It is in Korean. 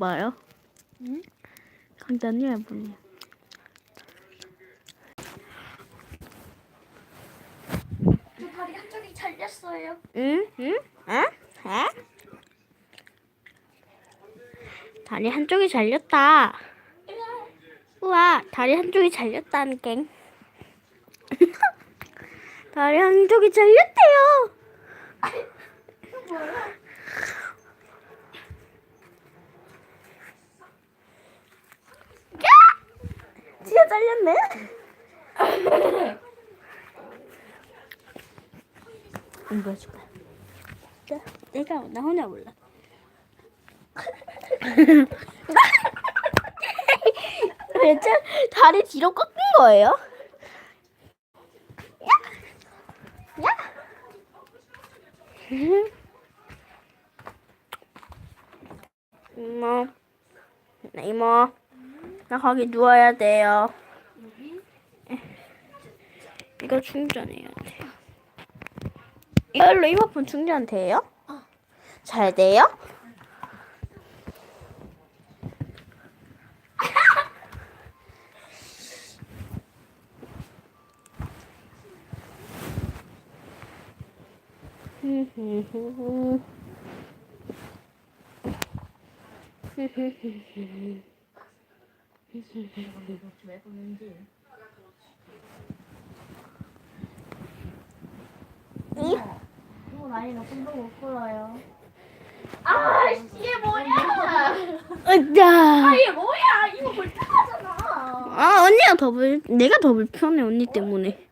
봐요. 응? 강자님 해보니. 저 다리 한쪽이 잘렸어요. 응? 응? 어? 어? 다리 한쪽이 잘렸다. 우와, 다리 한쪽이 잘렸다는 갱. 다리 한쪽이 잘렸대요. 진짜 잘렸네. 안 보여줄까? 나, 내가 나 혼자 몰라. 왜죠? 다리 뒤로 꺾인 거예요? 야! 야! 이모, 나 이모, 나 거기 누워야 돼요. 이거 충전해야 돼요. 이걸로 이모폰 충전 돼요? 잘 돼요? 왜 보는지. 이? 이거 많이 높은도 못 불러요. 아, 씨, 이게 뭐야? 이게 뭐야? 이거 불편하잖아. 아 언니가 더 불, 내가 더 불편해 언니 때문에.